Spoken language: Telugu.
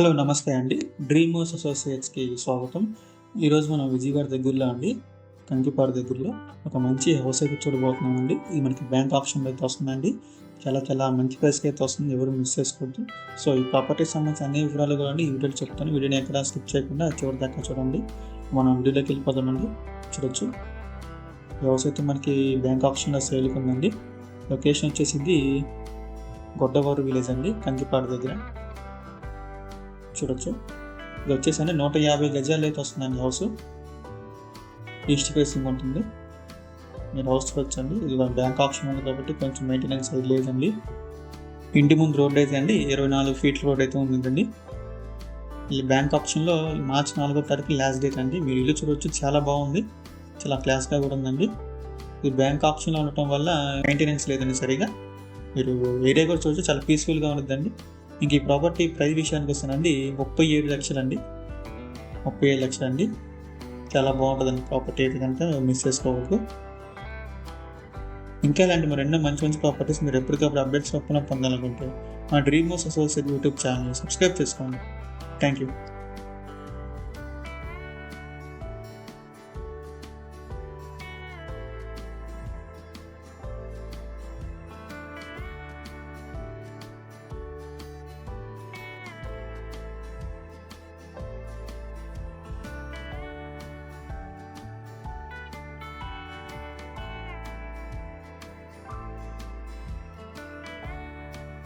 హలో నమస్తే అండి. డ్రీమ్ హౌస్ అసోసియేట్స్కి స్వాగతం. ఈరోజు మనం విజయవాడ దగ్గరలో అండి కంకిపాడు దగ్గరలో ఒక మంచి హౌస్ అయితే చూడబోతున్నాం అండి ఇది మనకి బ్యాంక్ ఆప్షన్లో అయితే వస్తుందండి. చాలా చాలా మంచి ప్రైస్కి అయితే వస్తుంది. ఎవరు మిస్ చేసుకోవద్దు. సో ఈ ప్రాపర్టీకి సంబంధించిన అన్ని వివరాలు కూడా ఈ వీడియోలో చెప్తాను. వీడియోని ఎక్కడ స్కిప్ చేయకుండా చివరి దాకా చూడండి. మనం వీడియోలోకి వెళ్ళిపోతామండి చూడొచ్చు. హౌస్ అయితే మనకి బ్యాంక్ ఆప్షన్లో సేల్కి ఉందండి. లొకేషన్ వచ్చేసి ఇది గొడ్డవారు విలేజ్ అండి కంకిపాడు దగ్గర. చూడొచ్చు. ఇది వచ్చేసండి నూట యాభై గజాలు అయితే వస్తుందండి హౌస్. ఈస్ట్ ఫేసింగ్ ఉంటుంది. మీరు హౌస్ చూడొచ్చండి. ఇది బ్యాంక్ ఆప్షన్ ఉంది కాబట్టి కొంచెం మెయింటెనెన్స్ అది లేదండి. ఇంటి ముందు రోడ్ అయితే అండి ఇరవై నాలుగు ఫీట్ల రోడ్ అయితే ఉందండి. ఈ బ్యాంక్ ఆప్షన్లో మార్చి నాలుగో తారీఖు లాస్ట్ డేట్ అండి. మీరు ఇల్లు చూడవచ్చు చాలా బాగుంది. చాలా క్లాస్గా కూడా ఉందండి. ఇది బ్యాంక్ ఆప్షన్లో ఉండటం వల్ల మెయింటెనెన్స్ లేదండి సరిగా. మీరు ఏరియా కూడా చూడొచ్చు చాలా పీస్ఫుల్గా ఉంటుందండి. ఇంక ఈ ప్రాపర్టీ ప్రైస్ విషయానికి వస్తానండి ముప్పై ఏడు లక్షలు అండి ముప్పై ఏడు లక్షలు అండి చాలా బాగుంటుందండి ప్రాపర్టీ అయితే కనుక మిస్ చేసుకోవద్దు. ఇంకా ఇలాంటి మరి ఎన్నో మంచి మంచి ప్రాపర్టీస్ మీరు ఎప్పటికప్పుడు అప్డేట్స్ ఒప్పున పొందాలనుకుంటే మా dream house associate YouTube channel subscribe చేసుకోండి. Thank you